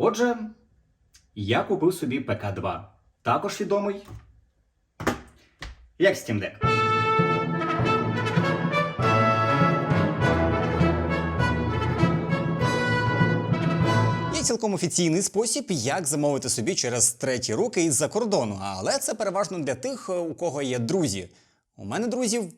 Отже, я купив собі ПК-2. Також відомий як Steam Deck. Є цілком офіційний спосіб, як замовити собі через треті руки із-за кордону, але це переважно для тих, у кого є друзі. У мене друзів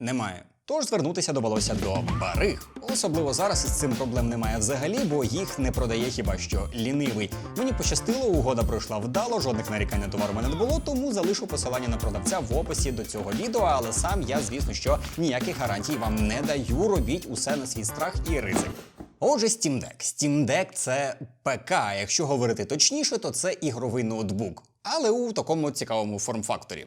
немає. Тож звернутися довелося до бариг. Особливо зараз із цим проблем немає взагалі, бо їх не продає хіба що лінивий. Мені пощастило, угода пройшла вдало, жодних нарікань на товар у мене не було, тому залишу посилання на продавця в описі до цього відео. Але сам я, звісно, що ніяких гарантій вам не даю. Робіть усе на свій страх і ризик. Отже, Steam Deck. Steam Deck – це ПК. Якщо говорити точніше, то це ігровий ноутбук, але у такому цікавому форм-факторі.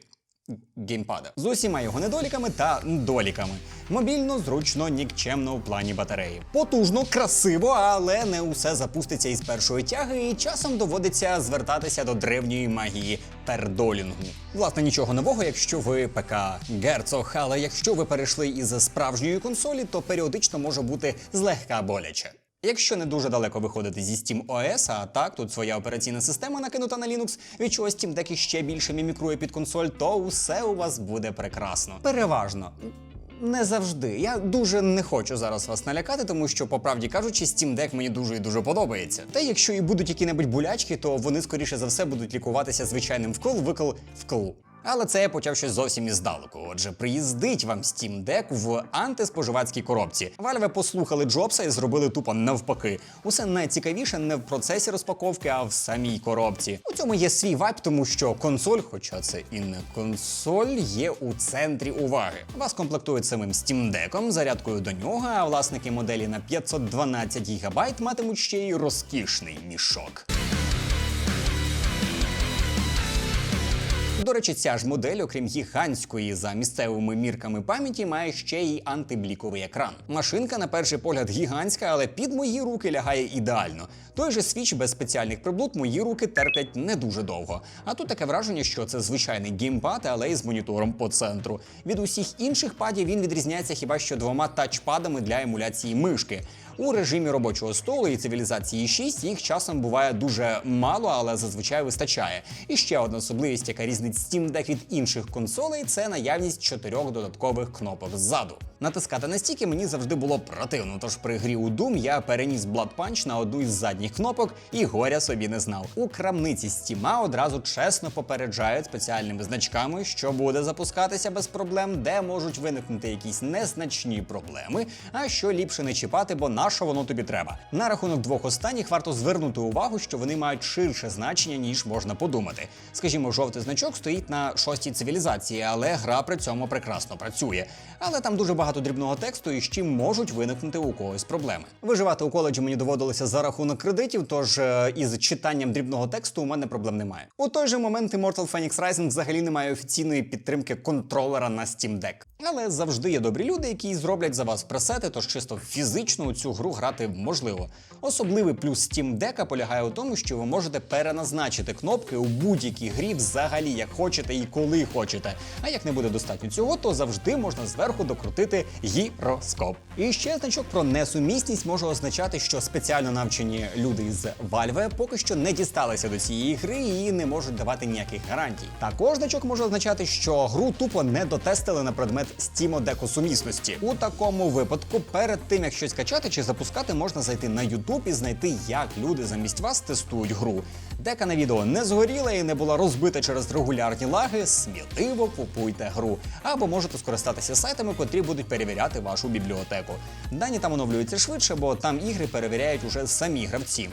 Геймпада з усіма його недоліками та доліками. Мобільно, зручно, нікчемно в плані батареї. Потужно, красиво, але не усе запуститься із першої тяги, і часом доводиться звертатися до древньої магії пердолінгу. Власне, нічого нового, якщо ви ПК герцог, але якщо ви перейшли із справжньої консолі, то періодично може бути злегка боляче. Якщо не дуже далеко виходити зі Steam OS, а так тут своя операційна система накинута на Linux, від чого Steam Deck іще більше мімікрує під консоль, то усе у вас буде прекрасно. Переважно. Не завжди. Я дуже не хочу зараз вас налякати, тому що, по правді кажучи, Steam Deck мені дуже і дуже подобається. Та якщо і будуть які-небудь болячки, то вони скоріше за все будуть лікуватися звичайним вкл, викл, вкл. Але це я почав щось зовсім іздалеку. Отже, приїздить вам Steam Deck в антиспоживацькій коробці. Valve послухали Джобса і зробили тупо навпаки. Усе найцікавіше не в процесі розпаковки, а в самій коробці. У цьому є свій вайб, тому що консоль, хоча це і не консоль, є у центрі уваги. Вас комплектують самим Steam Deck, зарядкою до нього, а власники моделі на 512 ГБ матимуть ще й розкішний мішок. До речі, ця ж модель, окрім гігантської за місцевими мірками пам'яті, має ще й антибліковий екран. Машинка, на перший погляд, гігантська, але під мої руки лягає ідеально. Той же свіч без спеціальних приблуд мої руки терплять не дуже довго. А тут таке враження, що це звичайний геймпад, але із монітором по центру. Від усіх інших падів він відрізняється хіба що двома тачпадами для емуляції мишки. У режимі робочого столу і цивілізації 6 їх часом буває дуже мало, але зазвичай вистачає. І ще одна особливість, яка різнить Steam Deck від інших консолей, це наявність чотирьох додаткових кнопок ззаду. Натискати на стіки мені завжди було противно, тож при грі у Doom я переніс Blood Punch на одну із задніх кнопок і горя собі не знав. У крамниці Steam одразу чесно попереджають спеціальними значками, що буде запускатися без проблем, де можуть виникнути якісь незначні проблеми, а що ліпше не чіпати, бо на що воно тобі треба. На рахунок двох останніх варто звернути увагу, що вони мають ширше значення, ніж можна подумати. Скажімо, жовтий значок стоїть на шостій цивілізації, але гра при цьому прекрасно працює. Але там дуже багато багато дрібного тексту і з чим можуть виникнути у когось проблеми. Виживати у коледжі мені доводилося за рахунок кредитів, тож е, із читанням дрібного тексту у мене проблем немає. У той же момент Immortal Phoenix Rising взагалі не має офіційної підтримки контролера на Steam Deck. Але завжди є добрі люди, які зроблять за вас пресети, тож чисто фізично у цю гру грати можливо. Особливий плюс Steam Deck полягає у тому, що ви можете переназначити кнопки у будь-якій грі взагалі як хочете і коли хочете. А як не буде достатньо цього, то завжди можна зверху докрутити гіроскоп. І ще значок про несумісність може означати, що спеціально навчені люди із Valve поки що не дісталися до цієї гри і не можуть давати ніяких гарантій. Також значок може означати, що гру тупо не дотестили на предмет Steam деку сумісності. У такому випадку, перед тим як щось качати чи запускати, можна зайти на YouTube і знайти, як люди замість вас тестують гру. Дека на відео не згоріла і не була розбита через регулярні лаги. Сміливо купуйте гру або можете скористатися сайтами, котрі будуть перевіряти вашу бібліотеку. Дані там оновлюються швидше, бо там ігри перевіряють уже самі гравці.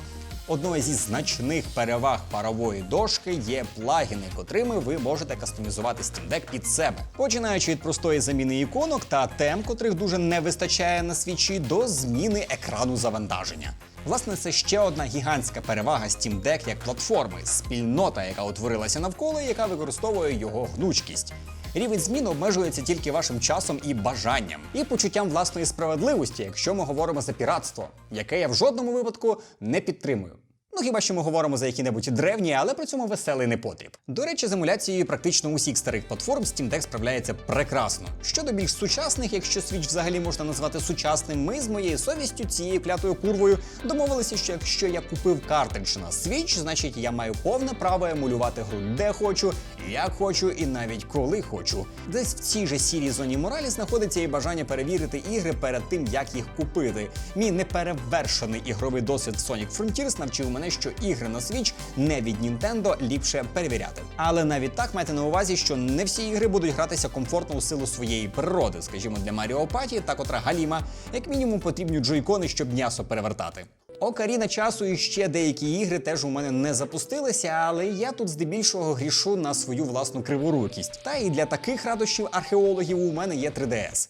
Одною зі значних переваг парової дошки є плагіни, котрими ви можете кастомізувати Steam Deck під себе, починаючи від простої заміни іконок та тем, котрих дуже не вистачає на свічі, до зміни екрану завантаження. Власне, це ще одна гігантська перевага Steam Deck як платформи, спільнота, яка утворилася навколо, і яка використовує його гнучкість. Рівень змін обмежується тільки вашим часом і бажанням, і почуттям власної справедливості, якщо ми говоримо за піратство, яке я в жодному випадку не підтримую. Ну хіба що ми говоримо за які-небудь древні, але при цьому веселий непотріб. До речі, з емуляцією практично усіх старих платформ Steam Deck справляється прекрасно. Щодо більш сучасних, якщо Switch взагалі можна назвати сучасним, ми з моєю совістю цією клятою курвою домовилися, що якщо я купив картридж на Switch, значить я маю повне право емулювати гру де хочу, як хочу і навіть коли хочу. Десь в цій же сірій зоні моралі знаходиться і бажання перевірити ігри перед тим, як їх купити. Мій неперевершений ігровий досвід Sonic Frontiers навчив мене, що ігри на Switch не від Nintendo ліпше перевіряти. Але навіть так майте на увазі, що не всі ігри будуть гратися комфортно у силу своєї природи, скажімо, для Маріо Паті та котра Галіма, як мінімум потрібні джойкони, щоб м'ясо перевертати. Окаріна часу і ще деякі ігри теж у мене не запустилися, але я тут здебільшого грішу на свою власну криворукість. Та і для таких радощів археологів у мене є 3DS.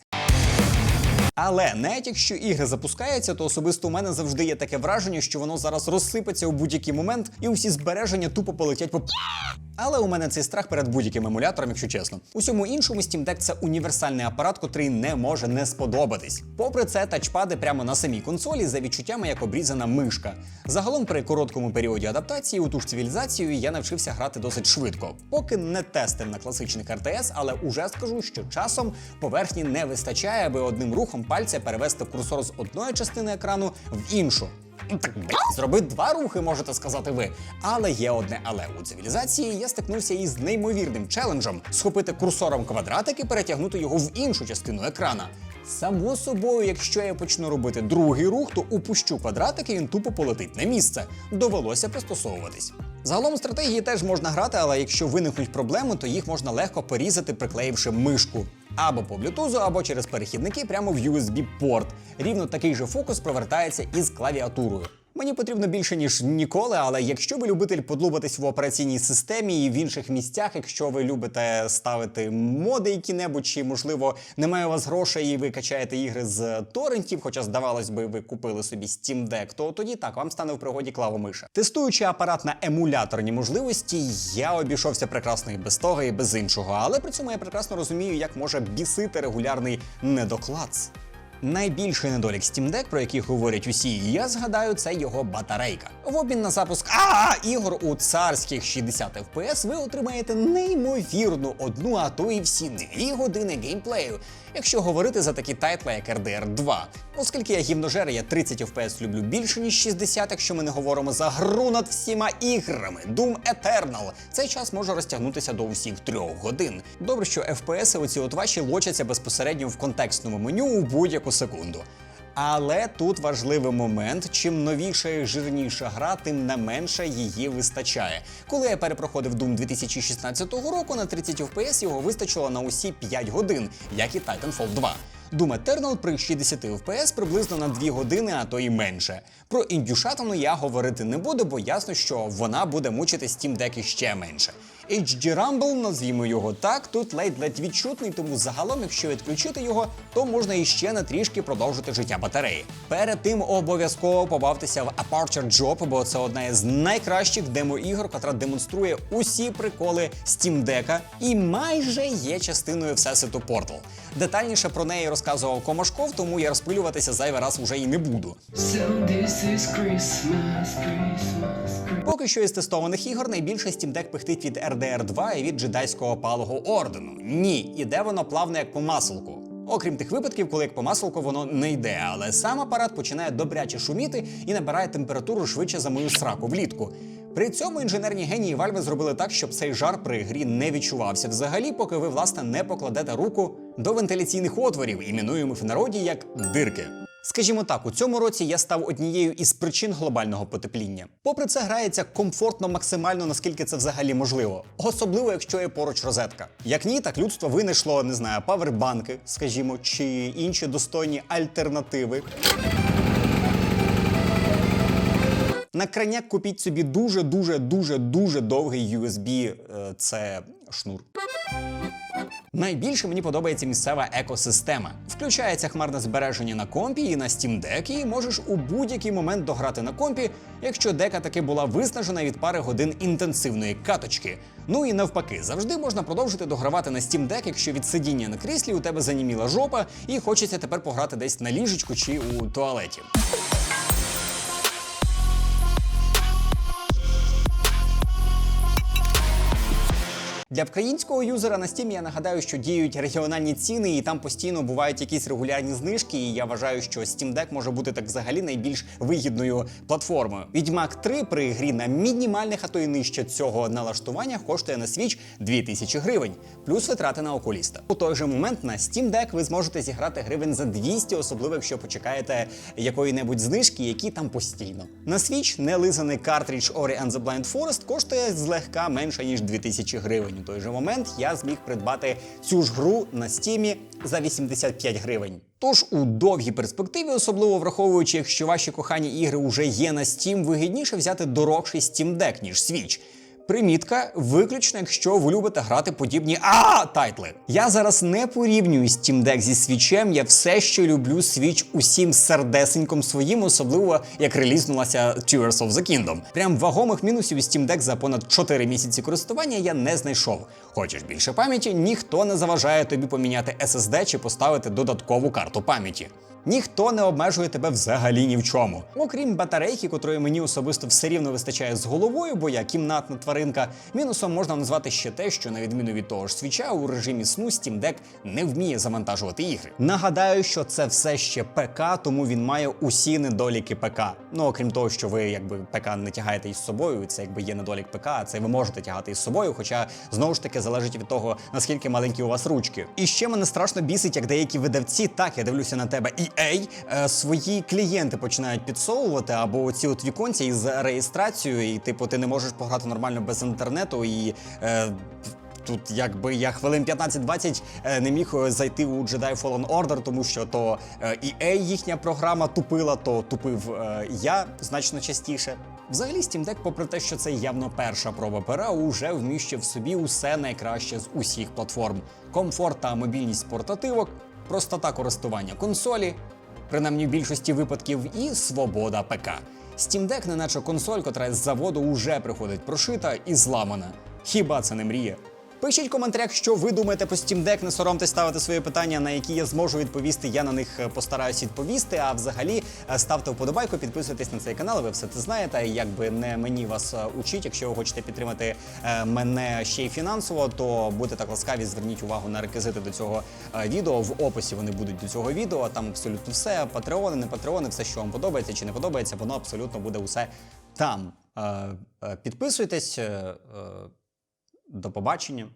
Але навіть якщо ігри запускаються, то особисто у мене завжди є таке враження, що воно зараз розсипеться у будь-який момент, і усі збереження тупо полетять по. Але у мене цей страх перед будь-яким емулятором, якщо чесно. Усьому іншому Steam Deck – це універсальний апарат, котрий не може не сподобатись. Попри це, тачпади прямо на самій консолі за відчуттями як обрізана мишка. Загалом, при короткому періоді адаптації у ту ж цивілізацію я навчився грати досить швидко. Поки не тестив на класичних RTS, але уже скажу, що часом поверхні не вистачає, аби одним рухом пальця перевести курсор з одної частини екрану в іншу. Зроби два рухи, можете сказати ви. Але є одне але у цивілізації я стикнувся із неймовірним челенджем схопити курсором квадратик і перетягнути його в іншу частину екрана. Само собою, якщо я почну робити другий рух, то упущу квадратик і він тупо полетить на місце. Довелося пристосовуватись. Загалом стратегії теж можна грати, але якщо виникнуть проблеми, то їх можна легко порізати, приклеївши мишку. Або по блютузу, або через перехідники прямо в USB-порт. Рівно такий же фокус провертається із клавіатурою. Мені потрібно більше ніж ніколи, але якщо ви любитель подлубатись в операційній системі і в інших місцях, якщо ви любите ставити моди які-небудь, чи можливо немає у вас грошей і ви качаєте ігри з торрентів, хоча здавалось би, ви купили собі Steam Deck, то тоді так вам стане в пригоді клавомиша. Тестуючи апарат на емуляторні можливості, я обійшовся прекрасно і без того, і без іншого, але при цьому я прекрасно розумію, як може бісити регулярний недоклад. Найбільший недолік Steam Deck, про який говорять усі, я згадаю, це його батарейка. В обмін на запуск а ігор у царських 60 FPS ви отримаєте неймовірну одну, а то і всі дві години геймплею, якщо говорити за такі тайтли, як RDR 2. Оскільки я гімножер, я 30 FPS люблю більше ніж 60, якщо ми не говоримо за гру над всіма іграми. Doom Eternal. Цей час може розтягнутися до усіх трьох годин. Добре, що FPS оці от ваші лочаться безпосередньо в контекстному меню у будь-яку секунду. Але тут важливий момент: чим новіша і жирніша гра, тим не менше її вистачає. Коли я перепроходив Doom 2016 року, на 30 FPS його вистачило на усі 5 годин, як і Titanfall 2. Doom Eternal при 60 FPS приблизно на 2 години, а то і менше. Про індюшатину я говорити не буду, бо ясно, що вона буде мучити Steam Deck іще менше. HD Rumble, назвімо його так, тут ледь-ледь відчутний, тому загалом, якщо відключити його, то можна іще на трішки продовжити життя батареї. Перед тим обов'язково побавтеся в Aperture Job, бо це одна із найкращих демо-ігор, яка демонструє усі приколи Steam Deck і майже є частиною всесвіту Portal. Детальніше про неї розказував Комашков, тому я розпилюватися зайвий раз уже і не буду. So this is Christmas, Christmas, Christmas. Поки що із тестованих ігор найбільше Steam Deck пихтить від RDR 2 і від джедайського палого ордену. Ні, іде воно плавно як по маслку. Окрім тих випадків, коли як по маслку воно не йде, але сам апарат починає добряче шуміти і набирає температуру швидше за мою сраку влітку. При цьому інженерні генії Valve зробили так, щоб цей жар при грі не відчувався взагалі, поки ви власне не покладете руку до вентиляційних отворів, іменуємих в народі як дирки. Скажімо так, у цьому році я став однією із причин глобального потепління. Попри це, грається комфортно максимально, наскільки це взагалі можливо, особливо якщо є поруч розетка. Як ні, так людство винайшло, не знаю, павербанки, скажімо, чи інші достойні альтернативи. На краняк купіть собі дуже дуже дуже дуже довгий USB е, це шнур. Найбільше мені подобається місцева екосистема. Включається хмарне збереження на компі і на Steam Deck, і можеш у будь-який момент дограти на компі, якщо дека таки була виснажена від пари годин інтенсивної каточки. Ну і навпаки, завжди можна продовжити догравати на Steam Deck, якщо від сидіння на кріслі у тебе заніміла жопа, і хочеться тепер пограти десь на ліжечку чи у туалеті. Для українського юзера на Steam я нагадаю, що діють регіональні ціни, і там постійно бувають якісь регулярні знижки. І я вважаю, що Steam Deck може бути так взагалі найбільш вигідною платформою. Відьмак 3 при грі на мінімальних, а то й нижче цього налаштуваннях коштує на Switch 2000 гривень, плюс витрати на окуліста. У той же момент на Steam Deck ви зможете зіграти гривень за 200, особливо якщо почекаєте якої-небудь знижки, які там постійно. На Switch нелизаний картридж Ori and the Blind Forest коштує злегка менше ніж 2000 гривень. Той же момент я зміг придбати цю ж гру на стімі за 85 гривень. Тож у довгій перспективі, особливо враховуючи, якщо ваші кохані ігри вже є на Steam, вигідніше взяти дорогший Steam Deck, ніж Switch. Примітка, виключно, якщо ви любите грати подібні а тайтли. Я зараз не порівнюю Steam Deck зі свічем. Я все ще люблю Switch усім сердесеньком своїм, особливо як релізнулася Tears of the Kingdom. Прям вагомих мінусів Steam Deck за понад 4 місяці користування я не знайшов. Хочеш більше пам'яті, ніхто не заважає тобі поміняти SSD чи поставити додаткову карту пам'яті. Ніхто не обмежує тебе взагалі ні в чому. Окрім батарейки, котрої мені особисто все рівно вистачає з головою, бо я кімнатна тваринка. Мінусом можна назвати ще те, що на відміну від того ж свіча, у режимі сну Steam Deck не вміє завантажувати ігри. Нагадаю, що це все ще ПК, тому він має усі недоліки ПК. Ну окрім того, що ви якби ПК не тягаєте із собою, це якби є недолік ПК, а це ви можете тягати із собою, хоча знову ж таки залежить від того, наскільки маленькі у вас ручки. І ще мене страшно бісить, як деякі видавці, так я дивлюся на тебе, EA, е, свої клієнти починають підсовувати, або ці от віконці із реєстрацією, і типу ти не можеш пограти нормально без інтернету і. Е, Тут якби я хвилин 15-20 е, не міг е, зайти у Jedi Fallen Order, тому що то EA їхня програма тупила, то тупив я значно частіше. Взагалі, Steam Deck, попри те, що це явно перша проба пера, уже вміщує в собі усе найкраще з усіх платформ: комфорт та мобільність портативок, простота користування консолі, принаймні в більшості випадків, і свобода ПК. Steam Deck, не наче консоль, котра з заводу уже приходить прошита і зламана. Хіба це не мрія? Пишіть в коментарях, що ви думаєте про Steam Deck, не соромтесь ставити свої питання, на які я зможу відповісти. Я на них е, постараюсь відповісти. А взагалі е, ставте вподобайку, підписуйтесь на цей канал. Ви все це знаєте. Якби не мені вас е, учить. Якщо ви хочете підтримати мене ще й фінансово, то будьте так ласкаві, зверніть увагу на реквізити до цього відео. В описі вони будуть до цього відео. Там абсолютно все. Патреони, не патреони, все, що вам подобається чи не подобається, воно абсолютно буде усе там. Підписуйтесь. До побачення.